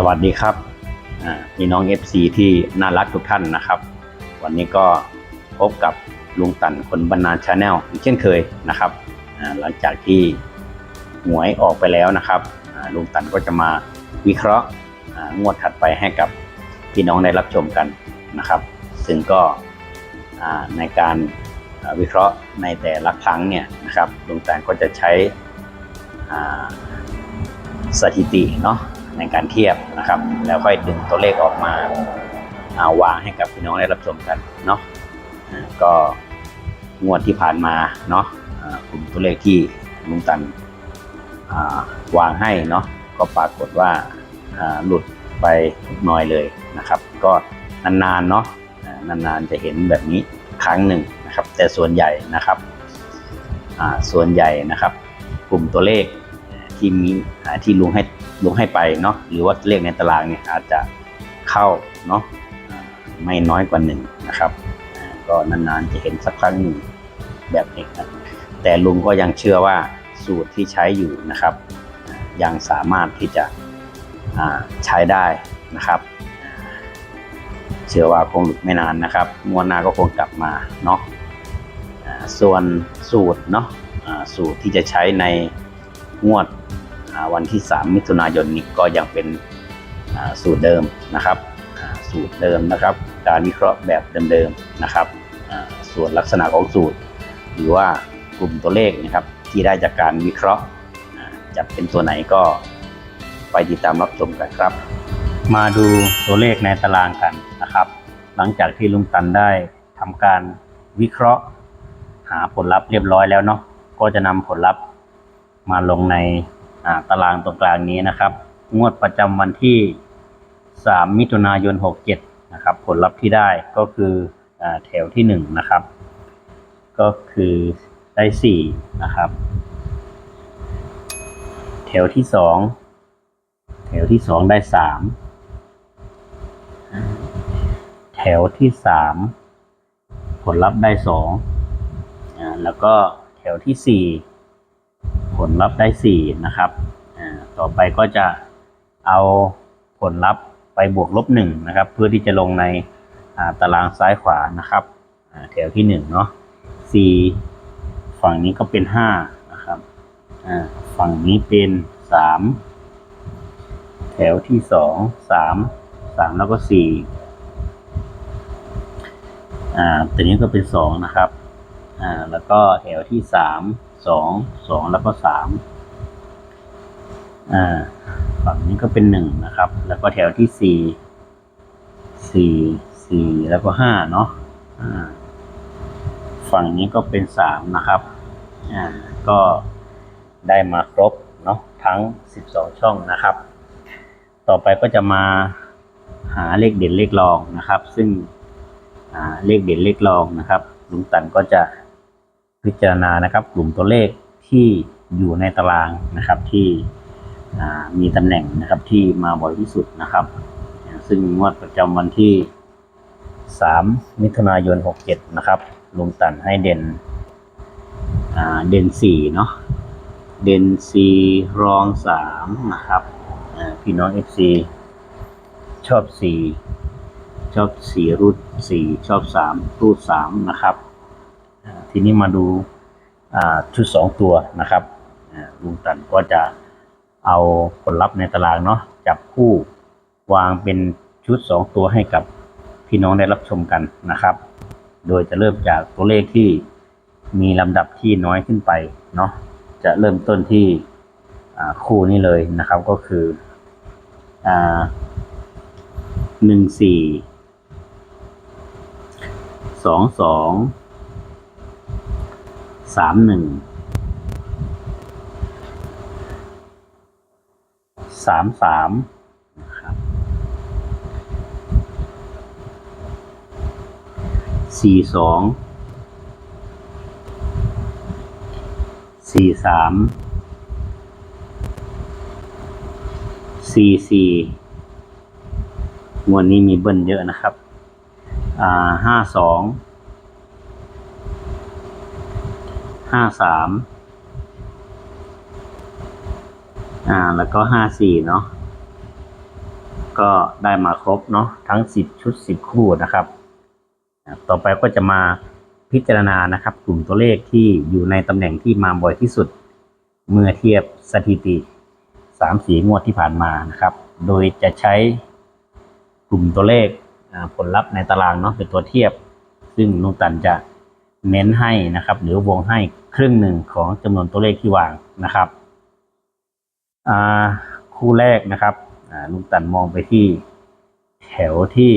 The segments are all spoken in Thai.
สวัสดีครับพี่น้อง FC ที่น่ารักทุกท่านนะครับ วันนี้ก็พบกับลุงตันคนบรรณาชาแนลเช่นเคยนะครับหลังจากที่หวยออกไปแล้วนะครับลุงตันก็จะมาวิเคราะห์งวดถัดไปให้กับพี่น้องได้รับชมกันนะครับ ซึ่งก็ในการวิเคราะห์ในแต่ละครั้งเนี่ยนะครับลุงตันก็จะใช้สถิติเนาะ ในการเทียบนะครับ แล้วค่อยดึงตัวเลขออกมาเอาวางให้กับพี่น้องได้รับชมกันเนาะก็งวดที่ผ่านมาเนาะกลุ่มตัวเลขที่ลุงตันวางให้เนาะก็ปรากฏว่าหลุดไปน่อยเลยนะครับ ก็นานๆเนาะอ่านานๆจะเห็นแบบนี้ครั้งหนึ่งนะครับ แต่ส่วนใหญ่นะครับส่วนใหญ่นะครับ กลุ่มตัวเลขที่มีที่ลุงให้ ลุงให้ไปเนาะหรือว่าเลขในตารางเนี่ยอาจจะเข้าเนาะไม่น้อยกว่าหนึ่งนะครับ ก็นานๆจะเห็นสักครั้งหนึ่งแบบนี้ครับแต่ลุงก็ยังเชื่อว่าสูตรที่ใช้อยู่นะครับ ยังสามารถที่จะใช้ได้นะครับ เชื่อว่าคงหลุดไม่นานนะครับงวดหน้าก็คงกลับมาเนาะส่วนสูตรเนาะสูตรที่จะใช้ในงวด วันที่ 3 มิถุนายนนี้ก็ยังเป็นสูตรเดิมนะครับสูตรเดิมนะครับ การวิเคราะห์แบบเดิมๆนะครับส่วนลักษณะของสูตร หรือว่ากลุ่มตัวเลขนะครับที่ได้จากการวิเคราะห์จะเป็นตัวไหนก็ไปติดตามรับชมกันครับ มาดูตัวเลขในตารางกันนะครับ หลังจากที่ลุงตันได้ทำการวิเคราะห์ หาผลลัพธ์เรียบร้อยแล้วเนาะก็จะนำผลลัพธ์มาลงใน ตารางตรงกลางนี้นะครับ งวดประจำวันที่ 3 มิถุนายน 67 นะครับ ผลลัพธ์ที่ได้ก็คืออแถวที่ 1 นะครับ ก็คือได้ 4 นะครับ แถวที่ 2 แถวที่ 2 ได้ 3 แถวที่ 3 ผลลัพธ์ได้2อ่าแล้วก็แถวที่ 4 ผลลัพธ์ได้สี่นะครับอ่าต่อไปก็จะเอาผลลัพธ์ไปบวกลบหนึ่งนะครับ เพื่อที่จะลงในตารางซ้ายขวานะครับอ่าแถวที่หนึ่งเนาะสี่ฝั่งนี้ก็เป็นห้านะครับอ่าฝั่งนี้เป็นสามแถวที่สองสามสามแล้วก็สี่อ่าตัวนี้ก็เป็นสองนะครับอ่าแล้วก็แถวที่สามสองสองแล้วก็สามอ่าฝั่งนี้ก็เป็นหนึ่งนะครับ แล้วก็แถวที่สี่สี่สี่แล้วก็ห้าเนาะอ่าฝั่งนี้ก็เป็นสามนะครับอ่าก็ได้มาครบเนาะทั้งสิบสองช่องนะครับ ต่อไปก็จะมาหาเลขเด่นเลขรองนะครับ ซึ่งเลขเด่นเลขรองนะครับลุงตันก็จะ พิจารณานะครับ กลุ่มตัวเลขที่อยู่ในตารางนะครับที่มีตำแหน่งนะครับที่มาบ่อยที่สุดนะครับ ซึ่งงวดประจำวันที่ 3 มิถุนายน 67 นะครับลุงตันให้เด่นเด่น4เนาะเด่น4รอง 3 นะครับพี่น้อง FC ชอบ 4 ชอบสี่รูดสี่ชอบสามรูดสามนะครับ ทีนี้มาดูชุดสองตัวนะครับลุงตันก็จะเอาผลลัพธ์ในตารางเนาะจับคู่วางเป็นชุดสองตัวให้กับพี่น้องได้รับชมกันนะครับ โดยจะเริ่มจากตัวเลขที่มีลำดับที่น้อยขึ้นไปเนาะจะเริ่มต้นที่คู่นี้เลยนะครับก็คือหนึ่งสี่สองสอง สามหนึ่งสามสามนะครับสี่สองสี่สามสี่สี่งวดนี้มีเบิ้ลเยอะนะครับ อ่าห้าสอง ห้าสามอ่า แล้วก็ห้าสี่เนาะ ก็ได้มาครบเนาะทั้งสิบชุดสิบคู่นะครับ ต่อไปก็จะมาพิจารณานะครับ กลุ่มตัวเลขที่อยู่ในตำแหน่งที่มาบ่อยที่สุด เมื่อเทียบสถิติสามสีงวดที่ผ่านมานะครับ โดยจะใช้กลุ่มตัวเลขผลลัพธ์ในตารางเนาะเป็นตัวเทียบ ซึ่งลุตันจะเน้นให้นะครับ หรือวงให้ ครึ่งหนึ่งของจำนวนตัวเลขที่วางนะครับคู่แรกนะครับอ่าลุงตันมองไปที่แถวที่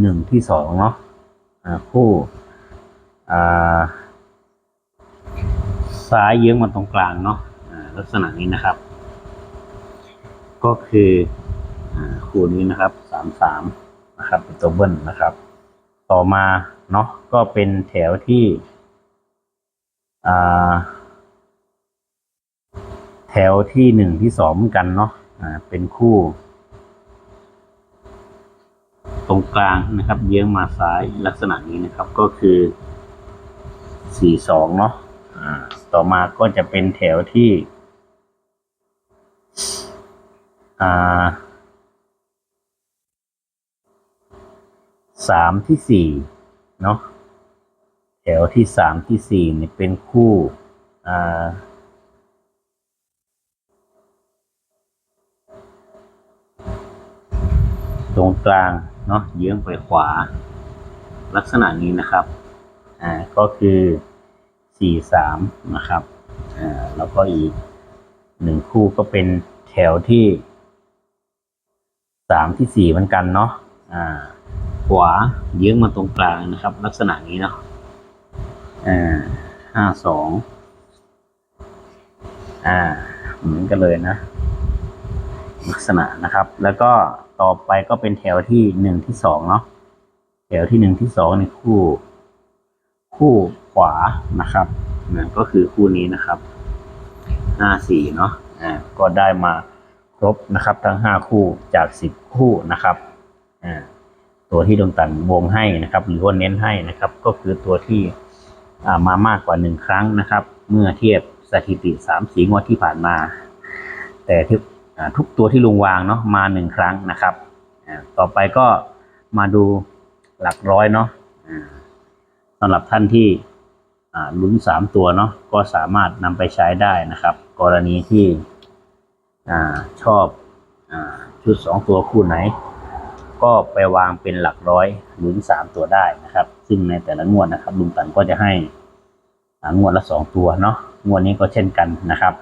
หนึ่งที่สองเนาะคู่ซ้ายเยื้องมาตรงกลางเนาะลักษณะนี้นะครับ ก็คืออคู่นี้นะครับสามสามนะครับเป็นตัวเบิ้ลนะครับ ต่อมาเนาะก็เป็นแถวที่ แถวที่หนึ่งที่สองเหมือนกันเนาะอ่าเป็นคู่ ตรงกลางนะครับ เยื้องมาซ้ายลักษณะนี้นะครับก็คือสี่สองเนาะอ่าต่อมาก็จะเป็นแถวที่อ่าสามที่สี่เนาะ แถวที่สามที่สี่เนี่ยเป็นคู่อ่าตรงกลางเนาะเยื้องไปขวา ลักษณะนี้นะครับอ่าก็คือสี่สามนะครับอ่าแล้วก็อีกหนึ่งคู่ก็เป็นแถวที่สามที่สี่เหมือนกันเนาะอ่าขวาเยื้องมาตรงกลางนะครับ ลักษณะนี้เนาะ อ่าห้าสองอ่าเหมือนกันเลยนะ ลักษณะนะครับ แล้วก็ต่อไปก็เป็นแถวที่หนึ่งที่สองเนาะแถวที่หนึ่งที่สองในคู่ คู่ขวานะครับนะก็คือคู่นี้นะครับห้าสี่เนาะอ่าก็ได้มาครบนะครับทั้งห้าคู่จากสิบคู่นะครับอ่าตัวที่ดวงตันวงให้นะครับ หรือว่าเน้นให้นะครับ ก็คือตัวที่ มามากกว่าหนึ่งครั้งนะครับ เมื่อเทียบสถิติสามสีงวดที่ผ่านมา แต่ทุกทุกตัวที่ลุงวางเนาะมาหนึ่งครั้งนะครับอ่าต่อไปก็มาดูหลักร้อยเนาะอ่าสำหรับท่านที่อ่าลุ้นสามตัวเนาะก็สามารถนำไปใช้ได้นะครับ กรณีที่อ่าชอบอาชุดสองตัวคู่ไหน ก็ไปวางเป็นหลักร้อยลุ้นสามตัวได้นะครับ ซึ่งในแต่ละงวดนะครับลุงตันก็จะให้งวดละสองตัวเนาะงวดนี้ก็เช่นกันนะครับ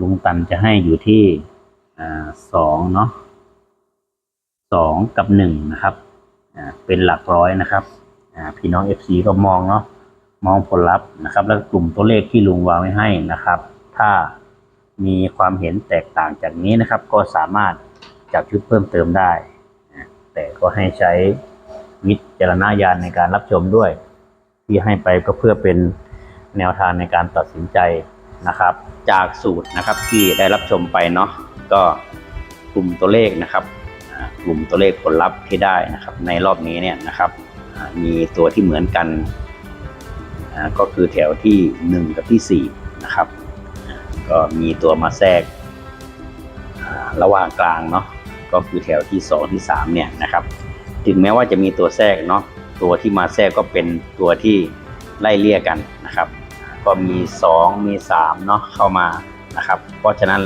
ลุงตันจะให้อยู่ที่สองเนาะสองกับหนึ่งนะครับเป็นหลักร้อยนะครับพี่น้องเอฟก็มองเนาะมองผลลัพธ์นะครับ แล้วกลุ่มตัวเลขที่ลุงวางไว้ให้นะครับ ถ้ามีความเห็นแตกต่างจากนี้นะครับ ก็สามารถจับชุดเพิ่มเติมได้ แต่ก็ให้ใช้วิจารณญาณในการรับชมด้วย ที่ให้ไปก็เพื่อเป็นแนวทางในการตัดสินใจนะครับ จากสูตรนะครับที่ได้รับชมไปเนาะก็กลุ่มตัวเลขนะครับกลุ่มตัวเลขผลลัพธ์ที่ได้นะครับ ในรอบนี้เนี่ยนะครับมีตัวที่เหมือนกันก็คือแถวที่หนึ่งกับที่สี่นะครับก็มีตัวมาแทรกระหว่างกลางเนาะ ก็คือแถวที่สองที่สามเนี่ยนะครับ ถึงแม้ว่าจะมีตัวแทรกเนาะตัวที่มาแทรกก็เป็นตัวที่ไล่เลี่ยกันนะครับ ก็มีสองมีสามเนาะเข้ามานะครับ เพราะฉะนั้น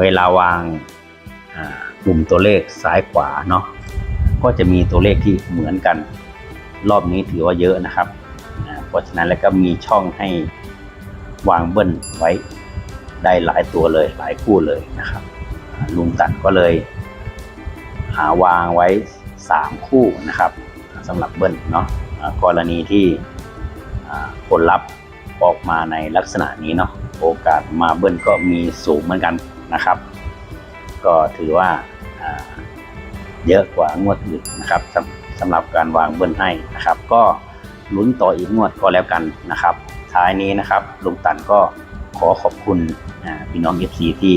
เวลาวางกลุ่มตัวเลขซ้ายขวาเนาะก็จะมีตัวเลขที่เหมือนกัน รอบนี้ถือว่าเยอะนะครับเพราะฉะนั้นแล้วก็มีช่องให้วางเบิ้ลไว้ได้หลายตัวเลยหลายคู่เลยนะครับ ลุงตัดก็เลยหาวางไว้ 3 คู่นะครับสำหรับเบิ้ลเนาะกรณีที่ผลลัพธ์ออกมาในลักษณะนี้เนาะโอกาสมาเบิ้ลก็มีสูงเหมือนกันนะครับ ก็ถือว่าเยอะกว่างวดอื่นนะครับสำหรับการวางเบิ้ลให้นะครับ ก็ลุ้นต่ออีกงวดก็แล้วกันนะครับ ท้ายนี้นะครับลุงตันก็ขอขอบคุณพี่น้อง FC ที่